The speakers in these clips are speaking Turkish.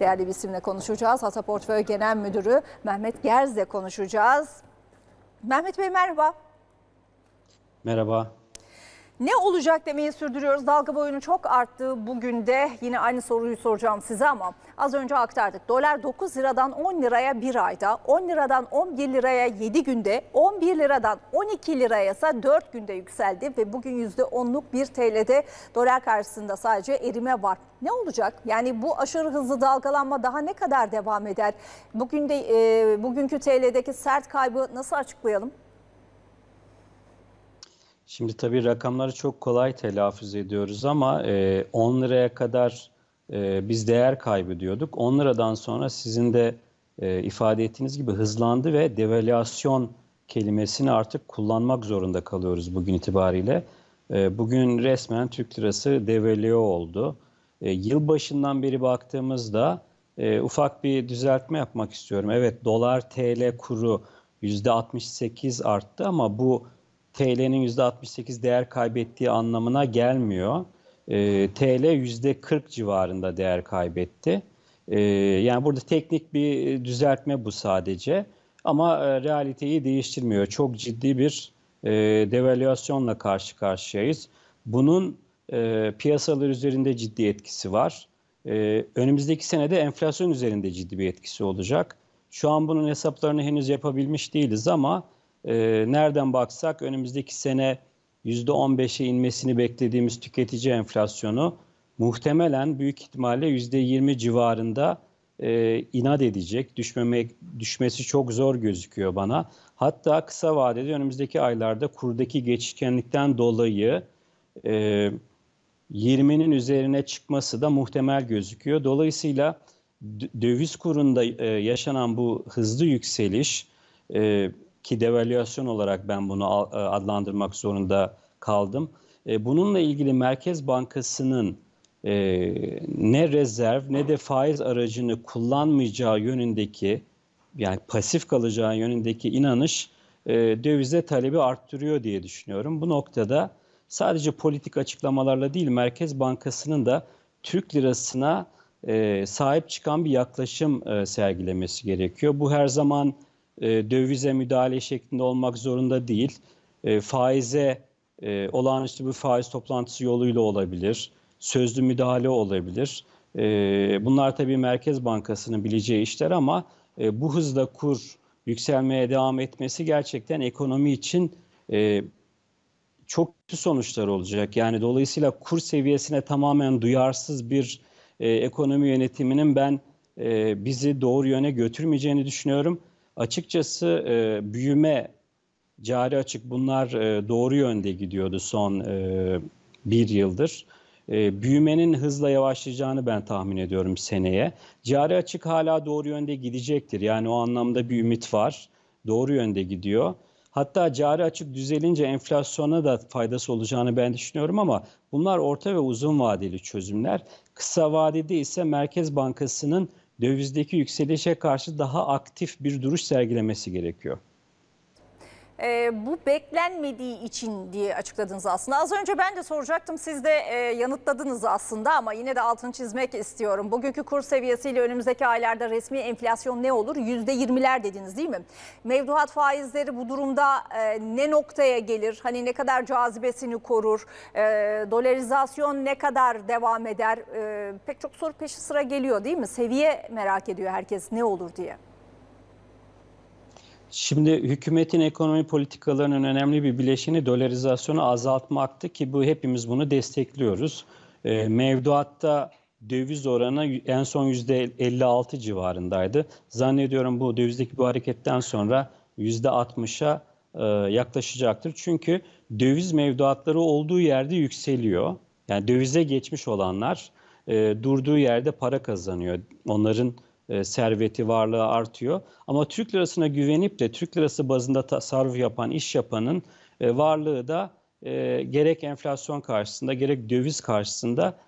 Değerli bir isimle konuşacağız. Hata Portföy Genel Müdürü Mehmet Gerz'le konuşacağız. Mehmet Bey merhaba. Merhaba. Ne olacak demeyi sürdürüyoruz. Dalga boyunu çok arttı. Bugün de yine aynı soruyu soracağım size ama az önce aktardık. Dolar 9 liradan 10 liraya bir ayda, 10 liradan 11 liraya 7 günde, 11 liradan 12 liraya ise 4 günde yükseldi ve bugün %10'luk 1 TL'de dolar karşısında sadece erime var. Ne olacak? Yani bu aşırı hızlı dalgalanma daha ne kadar devam eder? Bugün de e, bugünkü TL'deki sert kaybı nasıl açıklayalım? Şimdi tabii rakamları çok kolay telaffuz ediyoruz ama e, 10 liraya kadar e, biz değer kaybediyorduk. 10 liradan sonra sizin de e, ifade ettiğiniz gibi hızlandı ve devalüasyon kelimesini artık kullanmak zorunda kalıyoruz bugün itibariyle. E, bugün resmen Türk lirası devalüe oldu. E, yılbaşından beri baktığımızda e, ufak bir düzeltme yapmak istiyorum. Evet dolar TL kuru %68 arttı ama bu TL'nin %68 değer kaybettiği anlamına gelmiyor. E, TL %40 civarında değer kaybetti. E, yani burada teknik bir düzeltme bu sadece. Ama e, realiteyi değiştirmiyor. Çok ciddi bir e, devalüasyonla karşı karşıyayız. Bunun e, piyasalar üzerinde ciddi etkisi var. E, önümüzdeki senede enflasyon üzerinde ciddi bir etkisi olacak. Şu an bunun hesaplarını henüz yapabilmiş değiliz ama e, nereden baksak önümüzdeki sene %15'e inmesini beklediğimiz tüketici enflasyonu muhtemelen büyük ihtimalle %20 civarında e, inat edecek. Düşmemek, düşmesi çok zor gözüküyor bana. Hatta kısa vadede önümüzdeki aylarda kurdaki geçişkenlikten dolayı e, 20'nin üzerine çıkması da muhtemel gözüküyor. Dolayısıyla döviz kurunda e, yaşanan bu hızlı yükseliş e, ki devalüasyon olarak ben bunu e, adlandırmak zorunda kaldım. E, bununla ilgili Merkez Bankası'nın e, ne rezerv ne de faiz aracını kullanmayacağı yönündeki yani pasif kalacağı yönündeki inanış dövize talebi arttırıyor diye düşünüyorum. Bu noktada sadece politik açıklamalarla değil Merkez Bankası'nın da Türk lirasına sahip çıkan bir yaklaşım sergilemesi gerekiyor. Bu her zaman e, dövize müdahale şeklinde olmak zorunda değil. E, faize e, olağanüstü bir faiz toplantısı yoluyla olabilir. Sözlü müdahale olabilir. E, bunlar tabii Merkez Bankası'nın bileceği işler ama bu hızda kur yükselmeye devam etmesi gerçekten ekonomi için çok kötü sonuçlar olacak. Yani dolayısıyla kur seviyesine tamamen duyarsız bir ekonomi yönetiminin ben bizi doğru yöne götürmeyeceğini düşünüyorum. Açıkçası e, büyüme, cari açık bunlar e, doğru yönde gidiyordu son e, bir yıldır. E, büyümenin hızla yavaşlayacağını ben tahmin ediyorum seneye. Cari açık hala doğru yönde gidecektir. Yani o anlamda bir ümit var. Doğru yönde gidiyor. Hatta cari açık düzelince enflasyona da faydası olacağını ben düşünüyorum ama bunlar orta ve uzun vadeli çözümler. Kısa vadede ise Merkez Bankası'nın dövizdeki yükselişe karşı daha aktif bir duruş sergilemesi gerekiyor. E, bu beklenmediği için diye açıkladınız aslında. Az önce ben de soracaktım siz de e, yanıtladınız aslında ama yine de altını çizmek istiyorum. Bugünkü kur seviyesiyle önümüzdeki aylarda resmi enflasyon ne olur? %20'ler dediniz değil mi? Mevduat faizleri bu durumda e, ne noktaya gelir? Hani ne kadar cazibesini korur? E, dolarizasyon ne kadar devam eder? E, pek çok soru peşi sıra geliyor değil mi? Seviye merak ediyor herkes ne olur diye. Şimdi hükümetin ekonomi politikalarının önemli bir bileşeni dolarizasyonu azaltmaktı ki bu hepimiz bunu destekliyoruz. E, mevduatta döviz oranı en son %56 civarındaydı. Zannediyorum bu dövizdeki bu hareketten sonra %60'a e, yaklaşacaktır. Çünkü döviz mevduatları olduğu yerde yükseliyor. Yani dövize geçmiş olanlar e, durduğu yerde para kazanıyor. Onların e, serveti, varlığı artıyor. Ama Türk lirasına güvenip de Türk lirası bazında tasarruf yapan, iş yapanın e, varlığı da e, gerek enflasyon karşısında gerek döviz karşısında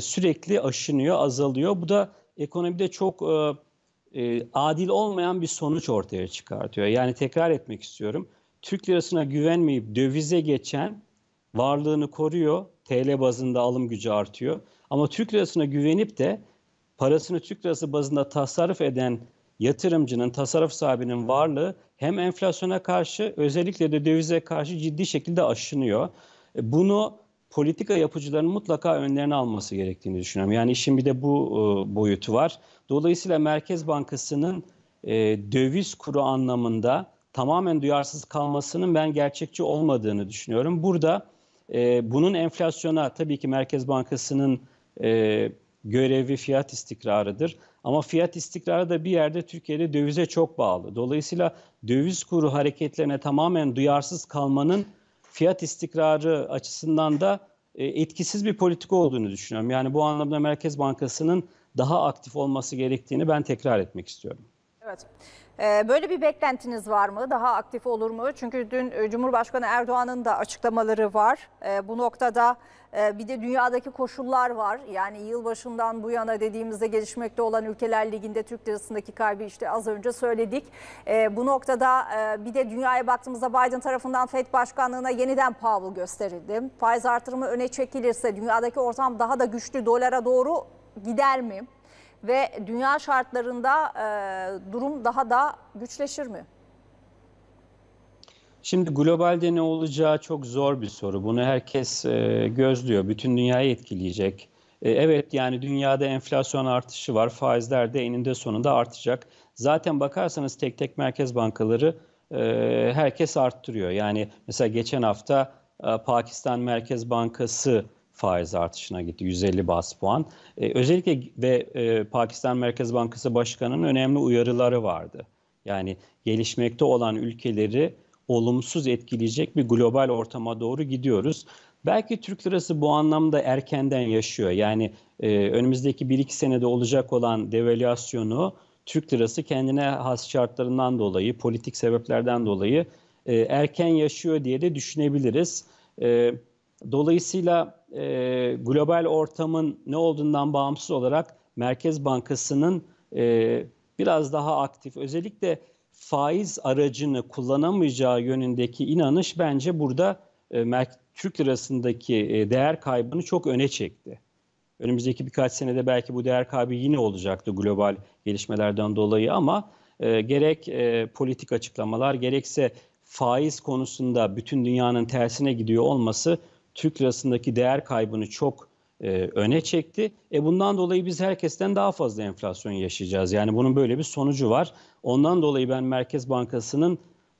sürekli aşınıyor, azalıyor. Bu da ekonomide çok adil olmayan bir sonuç ortaya çıkartıyor. Yani tekrar etmek istiyorum. Türk lirasına güvenmeyip dövize geçen varlığını koruyor. TL bazında alım gücü artıyor. Ama Türk lirasına güvenip de parasını Türk lirası bazında tasarruf eden yatırımcının, tasarruf sahibinin varlığı hem enflasyona karşı özellikle de dövize karşı ciddi şekilde aşınıyor. E, Bunu politika yapıcılarının mutlaka önlerine alması gerektiğini düşünüyorum. Yani işin bir de bu e, boyutu var. Dolayısıyla Merkez Bankası'nın e, döviz kuru anlamında tamamen duyarsız kalmasının ben gerçekçi olmadığını düşünüyorum. Burada bunun enflasyona tabii ki Merkez Bankası'nın görevi fiyat istikrarıdır. Ama fiyat istikrarı da bir yerde Türkiye'de dövize çok bağlı. Dolayısıyla döviz kuru hareketlerine tamamen duyarsız kalmanın fiyat istikrarı açısından da e, etkisiz bir politika olduğunu düşünüyorum. Yani bu anlamda Merkez Bankası'nın daha aktif olması gerektiğini ben tekrar etmek istiyorum. Evet. Ee, Böyle bir beklentiniz var mı? Daha aktif olur mu? Çünkü dün e, Cumhurbaşkanı Erdoğan'ın da açıklamaları var. Ee, Bu noktada e, bir de dünyadaki koşullar var. Yani yılbaşından bu yana dediğimizde gelişmekte olan ülkeler liginde Türk lirasındaki kaybı işte az önce söyledik. Ee, Bu noktada e, bir de dünyaya baktığımızda Biden tarafından FED başkanlığına yeniden Powell gösterildi. Faiz artırımı öne çekilirse dünyadaki ortam daha da güçlü dolara doğru gider mi? Ve dünya şartlarında e, durum daha da güçleşir mi? Şimdi globalde ne olacağı çok zor bir soru. Bunu herkes e, gözlüyor. Bütün dünyayı etkileyecek. E, evet yani dünyada enflasyon artışı var. Faizler de eninde sonunda artacak. Zaten bakarsanız tek tek merkez bankaları e, herkes arttırıyor. Yani mesela geçen hafta e, Pakistan Merkez Bankası faiz artışına gitti 150 bas puan. E, özellikle ve e, Pakistan Merkez Bankası Başkanı'nın önemli uyarıları vardı. Yani gelişmekte olan ülkeleri olumsuz etkileyecek bir global ortama doğru gidiyoruz. Belki Türk lirası bu anlamda erkenden yaşıyor. Yani e, önümüzdeki 1-2 senede olacak olan devalüasyonu Türk lirası kendine has şartlarından dolayı, politik sebeplerden dolayı e, erken yaşıyor diye de düşünebiliriz. E, dolayısıyla e, global ortamın ne olduğundan bağımsız olarak Merkez Bankası'nın e, biraz daha aktif, özellikle faiz aracını kullanamayacağı yönündeki inanış bence burada e, Türk lirasındaki e, değer kaybını çok öne çekti. Önümüzdeki birkaç senede belki bu değer kaybı yine olacaktı global gelişmelerden dolayı ama e, gerek e, politik açıklamalar gerekse faiz konusunda bütün dünyanın tersine gidiyor olması Türk lirasındaki değer kaybını çok e, öne çekti. E bundan dolayı biz herkesten daha fazla enflasyon yaşayacağız. Yani bunun böyle bir sonucu var. Ondan dolayı ben Merkez Bankası'nın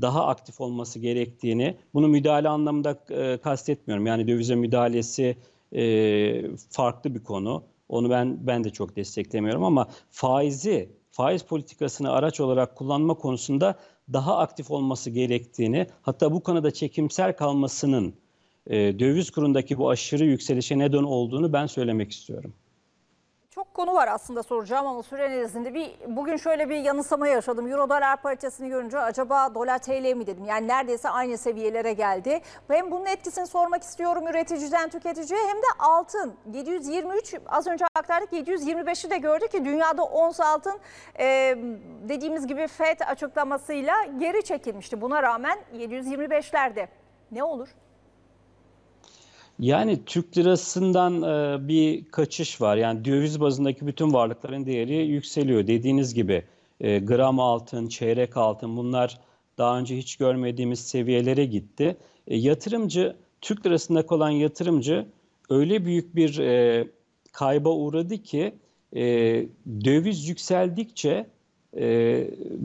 daha aktif olması gerektiğini, bunu müdahale anlamında e, kastetmiyorum. Yani dövize müdahalesi e, farklı bir konu. Onu ben ben de çok desteklemiyorum ama faizi, faiz politikasını araç olarak kullanma konusunda daha aktif olması gerektiğini, hatta bu konuda çekimser kalmasının e, döviz kurundaki bu aşırı yükselişe neden olduğunu ben söylemek istiyorum. Çok konu var aslında soracağım ama süre nezdinde bir bugün şöyle bir yanılsama yaşadım. Euro dolar paritesini görünce acaba dolar TL mi dedim. Yani neredeyse aynı seviyelere geldi. Hem bunun etkisini sormak istiyorum üreticiden tüketiciye hem de altın. 723 az önce aktardık 725'i de gördük ki dünyada ons altın e, dediğimiz gibi FED açıklamasıyla geri çekilmişti. Buna rağmen 725'lerde ne olur? Yani Türk lirasından e, bir kaçış var. Yani döviz bazındaki bütün varlıkların değeri yükseliyor. Dediğiniz gibi e, gram altın, çeyrek altın bunlar daha önce hiç görmediğimiz seviyelere gitti. E, yatırımcı, Türk lirasındaki olan yatırımcı öyle büyük bir kayba uğradı ki döviz yükseldikçe e,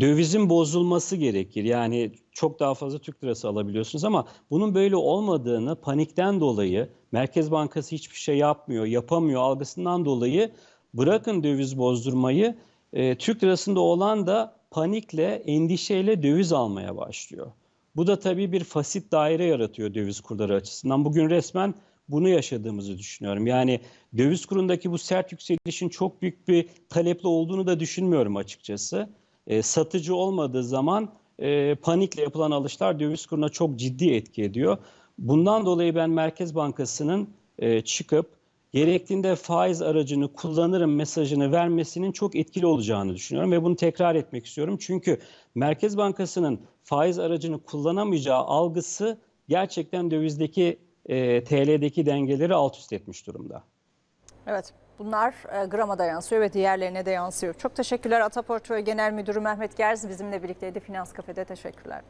dövizin bozulması gerekir. Yani çok daha fazla Türk lirası alabiliyorsunuz ama bunun böyle olmadığını panikten dolayı Merkez Bankası hiçbir şey yapmıyor, yapamıyor algısından dolayı bırakın döviz bozdurmayı e, Türk lirasında olan da panikle, endişeyle döviz almaya başlıyor. Bu da tabii bir fasit daire yaratıyor döviz kurları açısından. Bugün resmen bunu yaşadığımızı düşünüyorum. Yani döviz kurundaki bu sert yükselişin çok büyük bir talepli olduğunu da düşünmüyorum açıkçası. E, satıcı olmadığı zaman e, panikle yapılan alışlar döviz kuruna çok ciddi etki ediyor. Bundan dolayı ben Merkez Bankası'nın e, çıkıp gerektiğinde faiz aracını kullanırım mesajını vermesinin çok etkili olacağını düşünüyorum ve bunu tekrar etmek istiyorum. Çünkü Merkez Bankası'nın faiz aracını kullanamayacağı algısı gerçekten dövizdeki e, TL'deki dengeleri alt üst etmiş durumda. Evet. Bunlar e, grama da yansıyor ve diğerlerine de yansıyor. Çok teşekkürler Ata Portföy Genel Müdürü Mehmet Gerz bizimle birlikteydi Finans Kafede. Teşekkürler.